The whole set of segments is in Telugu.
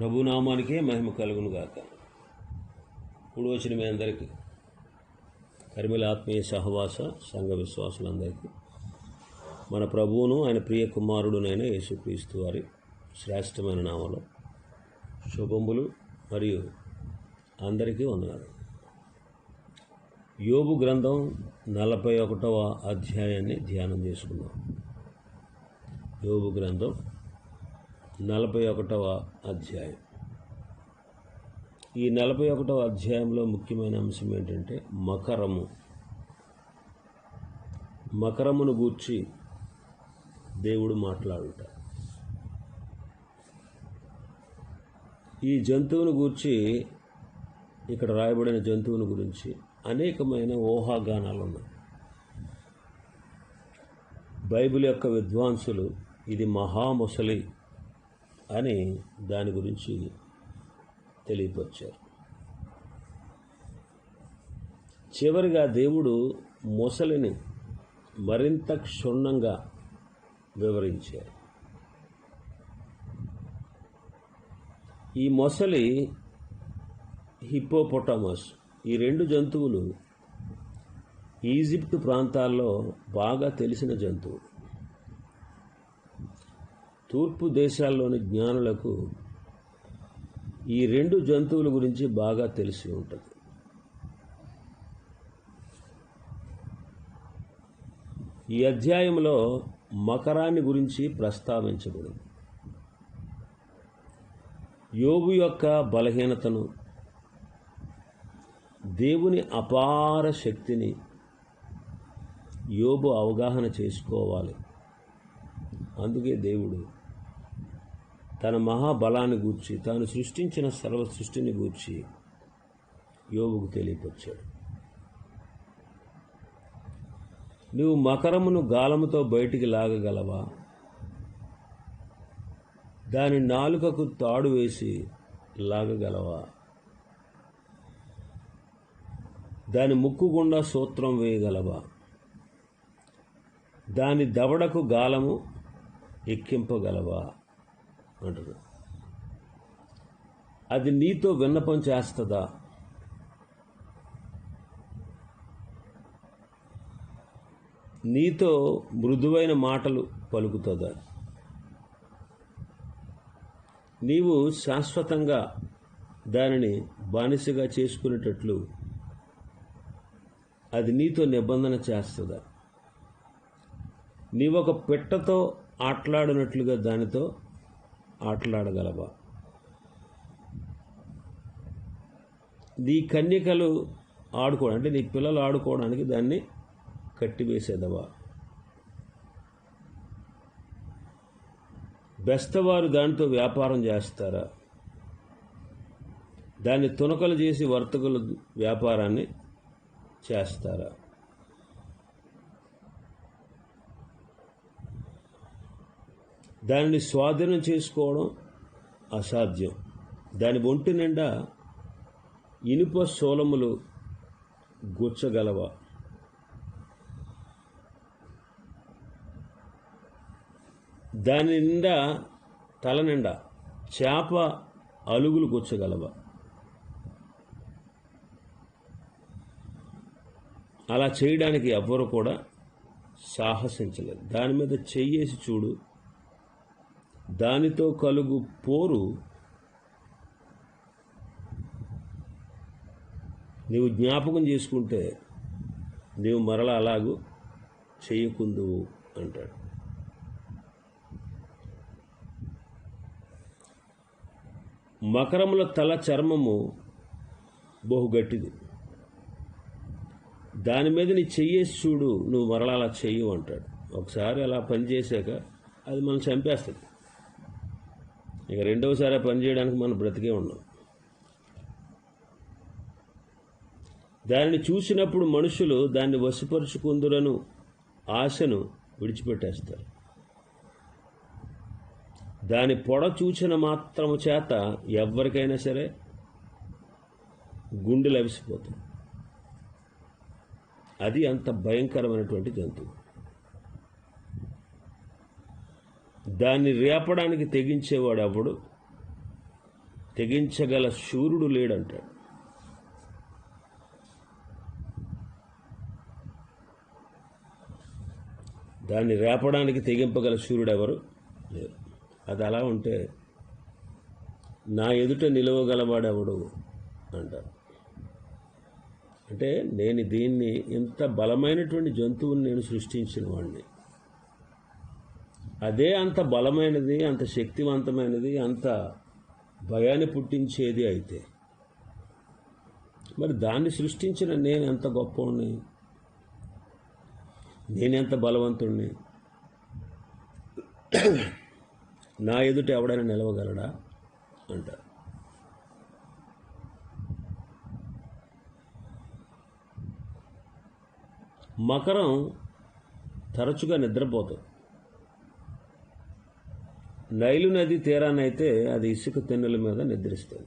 ప్రభునామానికే మహిమ కలుగును గాక. ఇప్పుడు వచ్చిన మీ అందరికీ. కరిమిల ఆత్మీయ సహవాస సంఘ విశ్వాసులందరికీ. మన ప్రభువును ఆయన ప్రియ కుమారుడునైన యేసుక్రీస్తు వారి శ్రేష్టమైన నామలో శుభములు మరియు అందరికీ వందనాలు. యోబు గ్రంథం నలభై ఒకటవ అధ్యాయాన్ని ధ్యానం చేసుకున్నాం యోబు గ్రంథం నలభై ఒకటవ అధ్యాయం. ఈ నలభై ఒకటవ అధ్యాయంలో ముఖ్యమైన అంశం ఏంటంటే మకరము. మకరమును గూర్చి దేవుడు మాట్లాడుట. ఈ జంతువును గూర్చి ఇక్కడ రాయబడిన జంతువుని గురించి అనేకమైన ఊహాగానాలు ఉన్నాయి బైబిల్ యొక్క విద్వాంసులు ఇది మహాముసలి అని దాని గురించి తెలియపరిచారు. చివరిగా దేవుడు మొసలిని మరింత క్షుణ్ణంగా వివరించారు. ఈ మొసలి హిప్పోపొటామస్ ఈ రెండు జంతువులు ఈజిప్ట్ ప్రాంతాల్లో బాగా తెలిసిన జంతువులు. తూర్పు దేశాల్లోని జ్ఞానులకు ఈ రెండు జంతువుల గురించి బాగా తెలిసి ఉంటుంది. ఈ అధ్యాయంలో మకరాన్ని గురించి ప్రస్తావించబడింది. యోగు యొక్క బలహీనతను దేవుని అపార శక్తిని యోబు అవగాహన చేసుకోవాలి. అందుకే దేవుడు తన మహాబలాన్ని గూర్చి తాను సృష్టించిన సర్వ సృష్టిని గూర్చి యోగుకు తెలియపరిచాడు. నువ్వు మకరమును గాలముతో బయటికి లాగగలవా? దాని నాలుకకు తాడు వేసి లాగగలవా? దాని ముక్కు గుండా సూత్రం వేయగలవా? దాని దవడకు గాలము ఎక్కింపగలవా? అంటారు. అది నీతో విన్నపం చేస్తుందా? నీతో మృదువైన మాటలు పలుకుతుందా? నీవు శాశ్వతంగా దానిని బానిసగా చేసుకునేటట్లు అది నీతో నిబంధన చేస్తుందా? నీవొక పిట్టతో ఆటలాడినట్లుగా దానితో ఆటలాడగలవా? నీ కన్యకలు ఆడుకోవడం అంటే నీ పిల్లలు ఆడుకోవడానికి దాన్ని కట్టివేసేదవా? బెస్తవారు దానితో వ్యాపారం చేస్తారా? దాన్ని తునకలు చేసి వర్తకులు వ్యాపారాన్ని చేస్తారా? దానిని స్వాధీనం చేసుకోవడం అసాధ్యం. దాని ఒంటి నిండా ఇనుప సోలములు గుచ్చగలవా? దాని నిండా తల నిండా చేప అలుగులు గుచ్చగలవా? అలా చేయడానికి ఎవ్వరు కూడా సాహసించలేదు. దాని మీద చెయ్యేసి చూడు. దానితో కలుగు పోరు నీవు జ్ఞాపకం చేసుకుంటే నీవు మరలా అలాగూ చేయకుందువు అంటాడు. మకరముల తల చర్మము బహు గట్టిది దాని మీద నీ చెయ్యేసి చూడు నువ్వు మరలా అలా చెయ్యు అంటాడు. ఒకసారి అలా పనిచేశాక అది మనం చంపేస్తుంది. ఇక రెండవసారి ఆ పని చేయడానికి మనం బ్రతికే ఉన్నాం. దానిని చూసినప్పుడు మనుషులు దాన్ని వశపరుచుకుందులను ఆశను విడిచిపెట్టేస్తారు. దాని పొడ చూచిన మాత్రము చేత ఎవరికైనా సరే గుండె అవిసిపోతాయి. అది అంత భయంకరమైనటువంటి జంతువు. దాన్ని రేపడానికి తెగించేవాడు అప్పుడు? తెగించగల శూరుడు లేడంటాడు. దాన్ని రేపడానికి తెగింపగల సూర్యుడు ఎవరు? లేరు. అది అలా ఉంటే నా ఎదుట నిలవగలవాడెవడు అంటారు. అంటే నేను దీన్ని ఇంత బలమైనటువంటి జంతువుని నేను సృష్టించిన వాడిని. అదే అంత బలమైనది అంత శక్తివంతమైనది అంత భయాన్ని పుట్టించేది అయితే. మరి దాన్ని సృష్టించిన నేను ఎంత గొప్పవాడిని నేనెంత బలవంతుణ్ణి? నా ఎదుట ఎవడైనా నిలవగలడా? అంటారు మకరం తరచుగా నిద్రపోతుంది. నైలు నది తీరానైతే అది ఇసుక తెన్నుల మీద నిద్రిస్తుంది.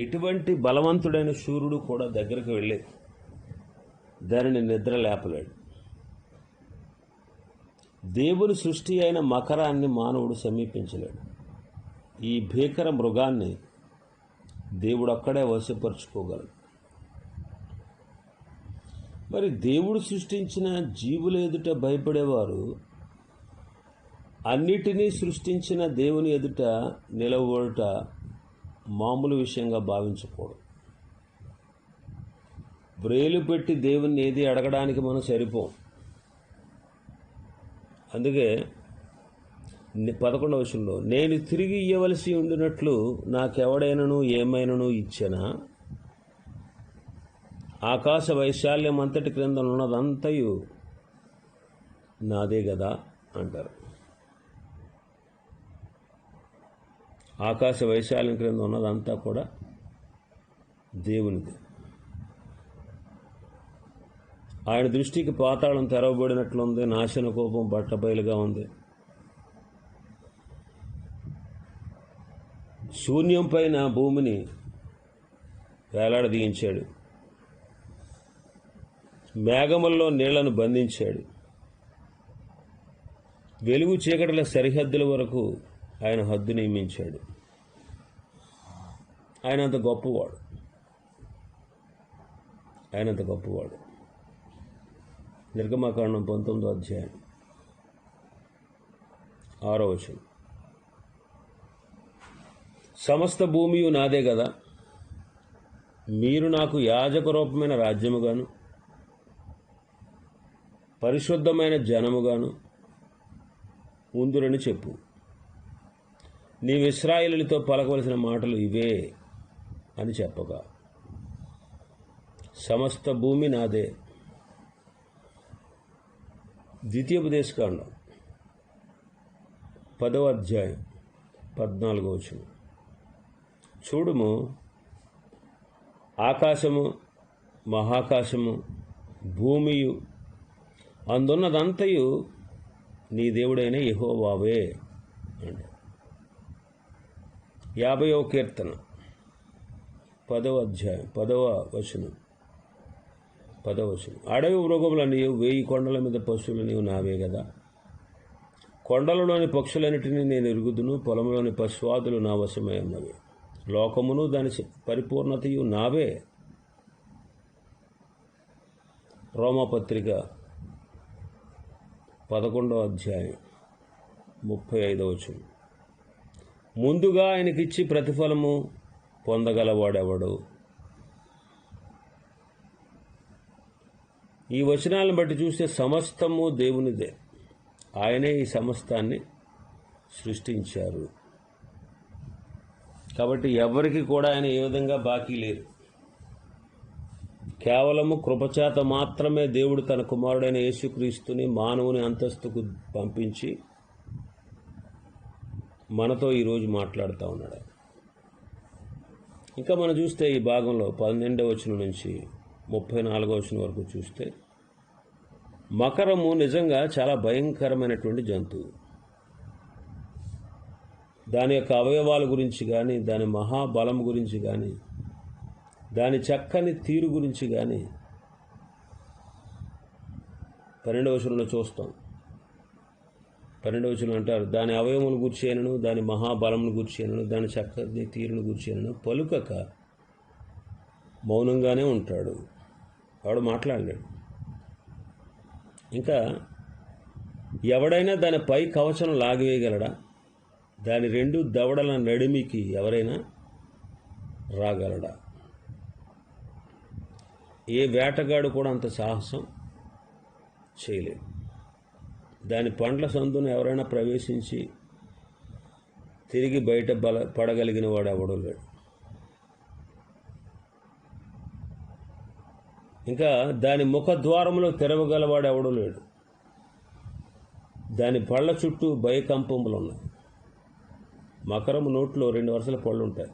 ఎటువంటి బలవంతుడైన సూర్యుడు కూడా దగ్గరకు వెళ్ళి దానిని నిద్ర లేపలేడు. దేవుని సృష్టి అయిన మకరాన్ని మానవుడు సమీపించలేడు. ఈ భీకర మృగాన్ని దేవుడు అక్కడే వశపరుచుకోగలడు. మరి దేవుడు సృష్టించిన జీవులు ఎదుట భయపడేవారు అన్నిటినీ సృష్టించిన దేవుని ఎదుట నిలవట మామూలు విషయంగా భావించకూడదు. బ్రేలు పెట్టి దేవుణ్ణి ఏది అడగడానికి మనం సరిపోం. అందుకే పదకొండవ విషయంలో నేను తిరిగి ఇవ్వవలసి ఉండినట్లు నాకెవడైనను ఏమైనను ఇచ్చెనా? ఆకాశ వైశాల్యం అంతటి క్రింద ఉన్నదంతయు నాదే కదా అంటారు. ఆకాశ వైశాల్యం క్రింద ఉన్నదంతా కూడా దేవునిది. ఆయన దృష్టికి పాతాళం తెరవబడినట్లుంది నాశన కోపం బట్టబయలుగా ఉంది. శూన్యం పైన భూమిని వేలాడదీయించాడు. మేఘముల్లో నీళ్ళను బంధించాడు. వెలుగు చీకటిల సరిహద్దుల వరకు ఆయన హద్దు నియమించాడు. ఆయన అంత గొప్పవాడు. ఆయన అంత గొప్పవాడు. నిర్గమాకాండం పంతొమ్మిదో అధ్యాయం. ఆరో వచనం. సమస్త భూమి నాదే కదా మీరు నాకు యాజక రూపమైన రాజ్యముగాను పరిశుద్ధమైన జనముగాను ఉందురని చెప్పు. నీవు ఇస్రాయేలులతో పలకవలసిన మాటలు ఇవే అని చెప్పగా సమస్త భూమి నాదే. ద్వితీయోపదేశకాండం. పదవ అధ్యాయం పద్నాలుగో వచనం. చూడుము ఆకాశము మహాకాశము భూమియు అందున్నదంతయు నీ దేవుడైన యహోవావే అండి యాభైవ కీర్తన. పదవ అధ్యాయం పదవ వచనం పదవచనం అడవి మృగముల వేయి కొండల మీద పశువులు నావే కదా కొండలలోని పక్షులన్నిటినీ నేను ఎరుగుదును పొలంలోని పశువాదులు నా వశమై ఉన్నవి. లోకమును దాని పరిపూర్ణతయు నావే. రోమపత్రిక పదకొండవ అధ్యాయం ముప్పై ఐదవ వచనం. ముందుగా ఆయనకిచ్చి ప్రతిఫలము పొందగలవాడెవడు? ఈ వచనాలను బట్టి చూస్తే సమస్తము దేవునిదే. ఆయనే ఈ సమస్తాన్ని సృష్టించారు. కాబట్టి ఎవరికి కూడా ఆయన ఏ విధంగా బాకీ లేరు. కేవలము కృపచేత మాత్రమే దేవుడు తన కుమారుడైన యేసుక్రీస్తుని మానవుని అంతస్తుకు పంపించి మనతో ఈరోజు మాట్లాడుతూ ఉన్నాడు ఇంకా మనం చూస్తే ఈ భాగంలో పన్నెండవ వచనం నుంచి ముప్పై నాలుగో వచనం వరకు చూస్తే మకరము నిజంగా చాలా భయంకరమైనటువంటి జంతువు. దాని యొక్క అవయవాల గురించి కానీ దాని మహాబలం గురించి కానీ దాని చక్కని తీరు గురించి కానీ పన్నెండవ వచనంలో చూస్తాం. పన్నెండవ వచనం అంటారు దాని అవయమును గుర్చేయనను దాని మహాబలమును గుర్చేయనను దాని చక్కని తీరును గుర్చేయనను పలుకక మౌనంగానే ఉంటాడు. వాడు మాట్లాడలేడు. ఇంకా ఎవడైనా దాని పై కవచం లాగివేయగలడా? దాని రెండు దవడల నడిమికి ఎవరైనా రాగలడా? ఏ వేటగాడు కూడా అంత సాహసం చేయలేదు. దాని పండ్ల సందును ఎవరైనా ప్రవేశించి తిరిగి బయట బల పడగలిగిన వాడు ఎవడూ లేడు. ఇంకా దాని ముఖ ద్వారంలో తెరవగలవాడు ఎవడూ లేడు. దాని పళ్ళ చుట్టూ భయకంపములు ఉన్నాయి మకరము నోట్లో రెండు వరుసల పళ్ళు ఉంటాయి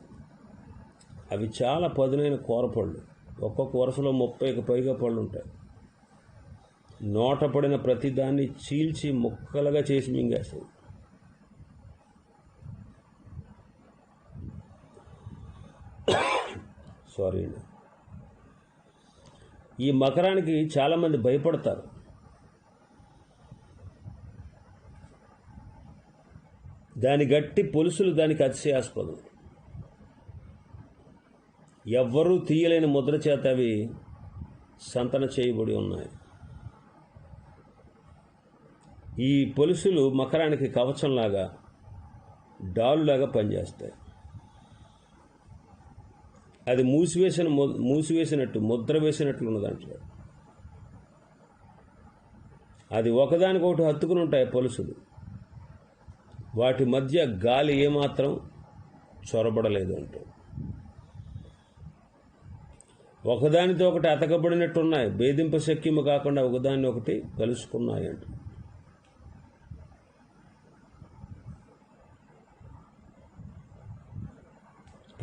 అవి చాలా పదునైన కూరపళ్ళు. ఒక్కొక్క వరుసలో ముప్పైకి పైగా పళ్ళు ఉంటాయి నోట పడిన ప్రతిదాన్ని చీల్చి ముక్కలుగా చేసి మింగేస్తుంది. సారీ అండి. ఈ మకరానికి చాలామంది భయపడతారు. దాని గట్టి పొలుసులు దానికి అతిశయాస్పదం. ఎవ్వరూ తీయలేని ముద్ర చేత అవి సంతన చేయబడి ఉన్నాయి. ఈ పొలుసులు మకరానికి కవచంలాగా డాలులాగా పనిచేస్తాయి. అది మూసివేసిన మూసివేసినట్టు ముద్ర వేసినట్లు ఉన్న అది ఒకదానికొకటి హత్తుకుని ఉంటాయి పొలుసులు. వాటి మధ్య గాలి ఏమాత్రం చొరబడలేదు అంటూ. ఒకదానితో ఒకటి అతకబడినట్టు ఉన్నాయి భేదింప శక్యము కాకుండా ఒకదాన్ని ఒకటి కలుసుకున్నాయి అంటూ.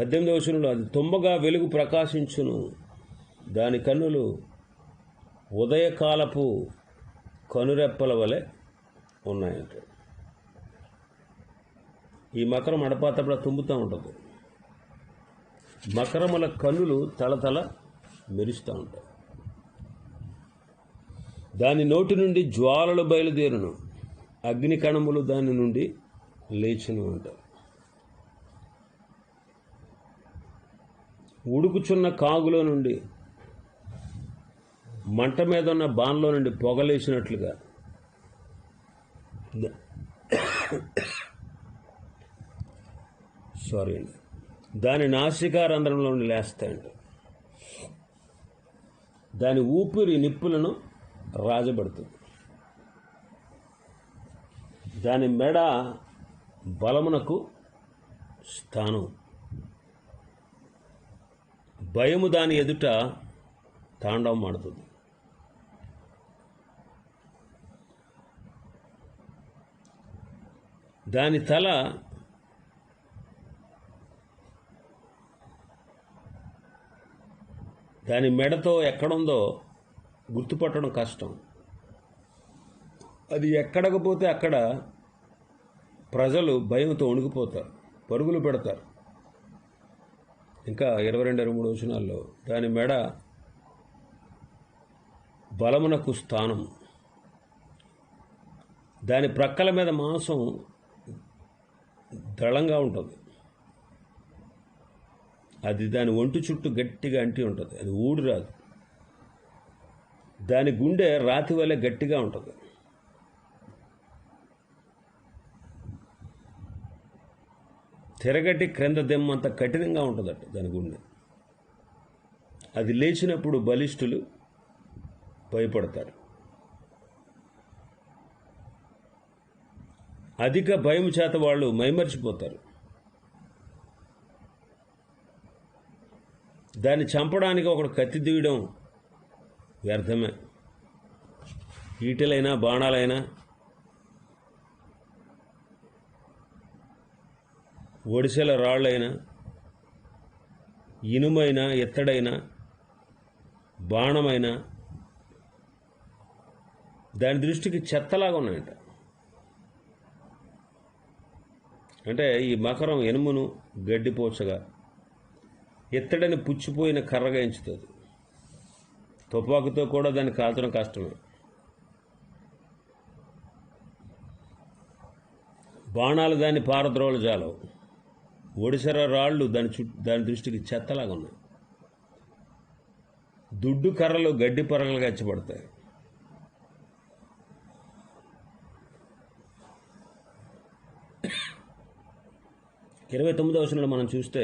పద్దెనిమిదవ వచనంలో అది తుమ్మగా వెలుగు ప్రకాశించును. దాని కన్నులు ఉదయకాలపు కనురెప్పల వలె ఉన్నాయంట. ఈ మకరం అడపాతపడ తుమ్ముతూ ఉంటుంది. మకరముల కన్నులు తలతల మెరుస్తూ ఉంటాయి. దాని నోటి నుండి జ్వాలలు బయలుదేరును. అగ్ని కణములు దాని నుండి లేచును అంటారు ఉడుకుచున్న కాగులో నుండి మంట మీద ఉన్న బాన్లో నుండి పొగలేసినట్లుగా. సారీ అండి. దాని నాసికారంధ్రంలో నుండి లేస్తాయండి దాని ఊపిరి నిప్పులను రాజబడుతుంది. దాని మెడ బలమునకు స్థానం. భయము దాని ఎదుట తాండవం ఆడుతుంది దాని తల దాని మెడతో ఎక్కడుందో గుర్తుపట్టడం కష్టం. అది ఎక్కడకపోతే అక్కడ ప్రజలు భయంతో వణికిపోతారు పరుగులు పెడతారు. ఇంకా ఇరవై రెండు ఇరవై మూడు వచనాల్లో దాని మెడ బలమునకు స్థానం. దాని ప్రక్కల మీద మాంసం దళంగా ఉంటుంది. అది దాని ఒంటి చుట్టూ గట్టిగా అంటి ఉంటుంది. అది ఊడి రాదు. దాని గుండె రాతి వలె గట్టిగా ఉంటుంది. తిరగటి క్రింద దెమ్మంత కఠినంగా ఉంటుందట దాని గుండె. అది లేచినప్పుడు బలిష్ఠులు భయపడతారు. అధిక భయం చేత వాళ్ళు మైమరిచిపోతారు. దాన్ని చంపడానికి ఒకడు కత్తి దిగడం వ్యర్థమే. ఈటెలైనా బాణాలైనా ఒడిసెల రాళ్ళైనా ఇనుమైన ఎత్తడైనా బాణమైన దాని దృష్టికి చెత్తలాగా ఉన్నాయంట. అంటే ఈ మకరం ఎనుమును గడ్డిపోచగా ఎత్తడని పుచ్చిపోయిన కర్రగా ఎంచుతుంది. తుపాకుతో కూడా దాన్ని కాల్చడం కష్టమే. బాణాలు దాన్ని పారద్రోలు జాలవు. ఒడిసెర రాళ్ళు దాని చుట్టూ దాని దృష్టికి చెత్తలాగా ఉన్నాయి. దుడ్డు కర్రలు గడ్డి పరగలుగా ఎచ్చబడతాయి ఇరవై తొమ్మిదవ వచనంలో మనం చూస్తే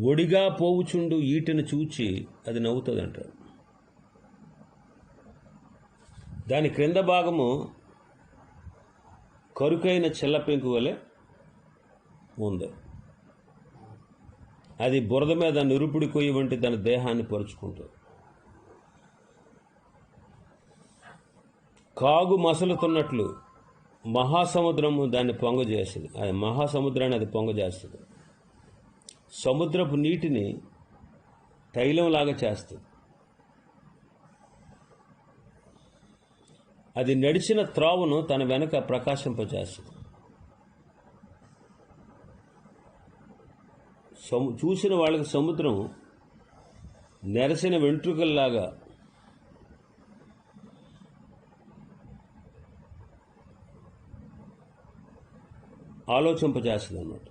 ఒడిగా పోవుచుండు ఈటెను చూచి అది నవ్వుతుంది అంటారు దాని క్రింద భాగము కరుకైన చెల్లపెంకు వలె ఉంది. అది బురద మీద నిరుపుడి కొయ్యి వంటి తన దేహాన్ని పరుచుకుంటుంది. కాగు మసలుతున్నట్లు మహాసముద్రము దాన్ని పొంగ చేస్తుంది అది మహాసముద్రాన్ని అది పొంగ చేస్తుంది సముద్రపు నీటిని తైలంలాగా చేస్తుంది. అది నడిచిన త్రావును తన వెనక ప్రకాశింపజేస్తుంది. సము చూసిన వాళ్ళకి సముద్రం నెరసిన వెంట్రుకల్లాగా ఆలోచింపజేస్తుంది అన్నమాట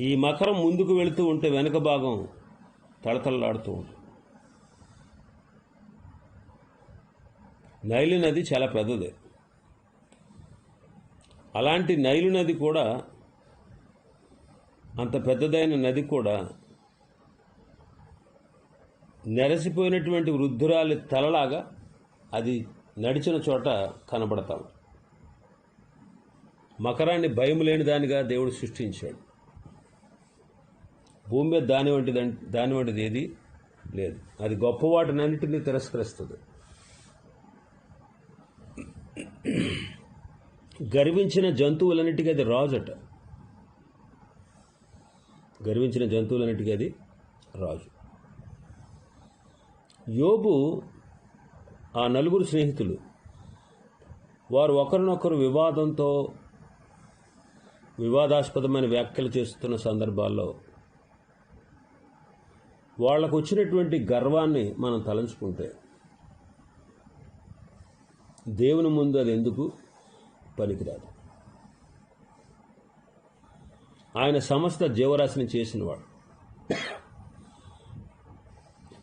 ఈ మకరం ముందుకు వెళుతూ ఉంటే వెనక భాగం తళతళలాడుతూ ఉంటుంది. నైలు నది చాలా పెద్దది. అలాంటి నైలు నది కూడా అంత పెద్దదైన నది కూడా నెరసిపోయినటువంటి వృద్ధురాలి తలలాగా అది నడిచిన చోట కనబడతాం. మకరాన్ని భయం లేని దానిగా దేవుడు సృష్టించాడు. భూమి మీద దాని వంటిది దాని వంటిది ఏది లేదు. అది గొప్పవాటినన్నింటినీ తిరస్కరిస్తుంది. గర్వించిన జంతువులన్నిటికీ అది రాజట. గర్వించిన జంతువులన్నిటికీ అది రాజు. యోబు ఆ నలుగురు స్నేహితులు. వారు ఒకరినొకరు వివాదంతో వివాదాస్పదమైన వ్యాఖ్యలు చేస్తున్న సందర్భాల్లో వాళ్ళకు వచ్చినటువంటి గర్వాన్ని మనం తలంచుకుంటే దేవుని ముందు అది ఎందుకు? పనికిరాదు. ఆయన సమస్త జీవరాశిని చేసినవాడు.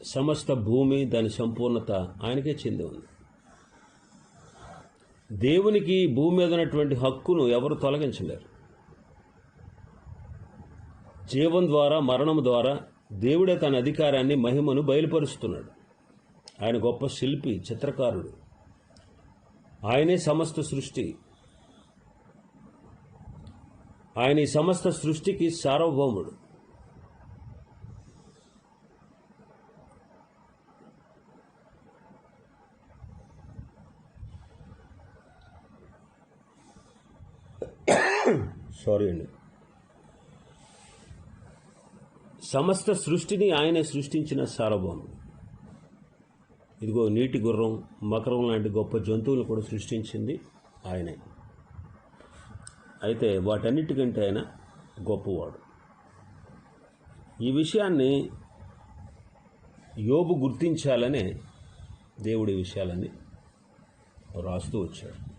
సమస్త భూమి దాని సంపూర్ణత ఆయనకే చెంది ఉంది. దేవునికి భూమి మీద ఉన్నటువంటి హక్కును ఎవరు తొలగించలేరు. జీవం ద్వారా మరణం ద్వారా దేవుడే తన అధికారాన్ని మహిమను బయలుపరుస్తున్నాడు. ఆయన గొప్ప శిల్పి చిత్రకారుడు. ఆయనే సమస్త సృష్టి. ఆయన ఈ సమస్త సృష్టికి సార్వభౌముడు. సారీ అండి. సమస్త సృష్టిని ఆయనే సృష్టించిన సార్వభౌముడు. ఇదిగో నీటి గుర్రం మకరం లాంటి గొప్ప జంతువులను కూడా సృష్టించింది ఆయనే. అయితే వాటన్నిటికంటే ఆయన గొప్పవాడు. ఈ విషయాన్ని యోబు గుర్తించాలనే దేవుడి విషయాలని రాస్తూ వచ్చాడు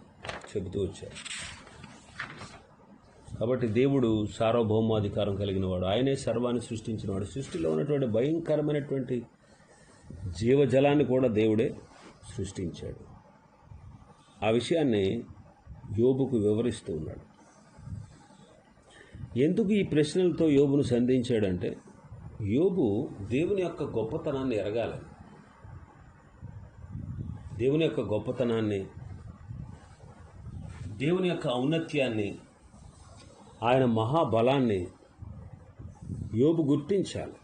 చెబుతూ వచ్చాడు. కాబట్టి దేవుడు సార్వభౌమాధికారం కలిగిన వాడు ఆయనే సర్వాన్ని సృష్టించినవాడు. సృష్టిలో ఉన్నటువంటి భయంకరమైనటువంటి జీవజలాన్ని కూడా దేవుడే సృష్టించాడు. ఆ విషయాన్ని యోబుకు వివరిస్తూ ఉన్నాడు. ఎందుకు ఈ ప్రశ్నలతో యోబును సంధించాడంటే యోబు దేవుని యొక్క గొప్పతనాన్ని ఎరగాలి. దేవుని యొక్క గొప్పతనాన్ని దేవుని యొక్క ఔన్నత్యాన్ని ఆయన మహాబలాన్ని యోబు గుర్తించాలి.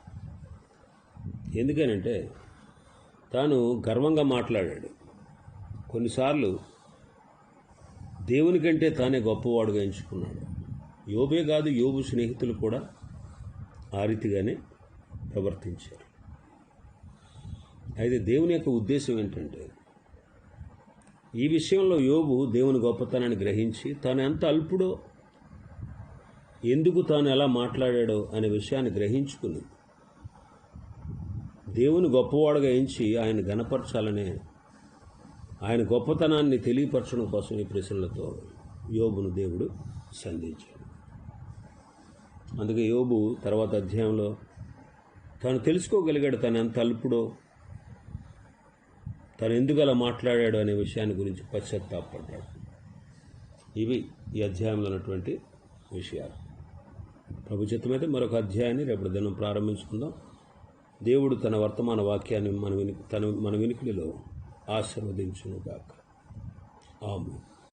ఎందుకనంటే తాను గర్వంగా మాట్లాడాడు. కొన్నిసార్లు దేవుని కంటే తానే గొప్పవాడుగా ఎంచుకున్నాడు. యోబే కాదు యోబు స్నేహితులు కూడా ఆ రీతిగానే ప్రవర్తించారు. అయితే దేవుని యొక్క ఉద్దేశం ఏంటంటే ఈ విషయంలో యోబు దేవుని గొప్పతనాన్ని గ్రహించి తాను ఎంత అల్పుడో ఎందుకు తాను ఎలా మాట్లాడాడో అనే విషయాన్ని గ్రహించుకుని దేవుని గొప్పవాడుగా ఎంచి ఆయన గణపరచాలనే ఆయన గొప్పతనాన్ని తెలియపరచడం కోసం ఈ ప్రశ్నలతో యోబును దేవుడు సంధించాడు. అందుకే యోబు తర్వాత అధ్యాయంలో తను తెలుసుకోగలిగాడు తను ఎంత అల్పుడో తను ఎందుకు అలా మాట్లాడాడు అనే విషయాన్ని గురించి పశ్చాత్తాపడ్డాడు ఇవి ఈ అధ్యాయంలో ఉన్నటువంటి విషయాలు. ప్రభు చిత్తమైతే మరొక అధ్యాయాన్ని రేపు దినం ప్రారంభించుకుందాం. దేవుడు తన వర్తమాన వాక్యాన్ని మన విని తన మన వినికిడిలో ఆశీర్వదించునుగాక. ఆమె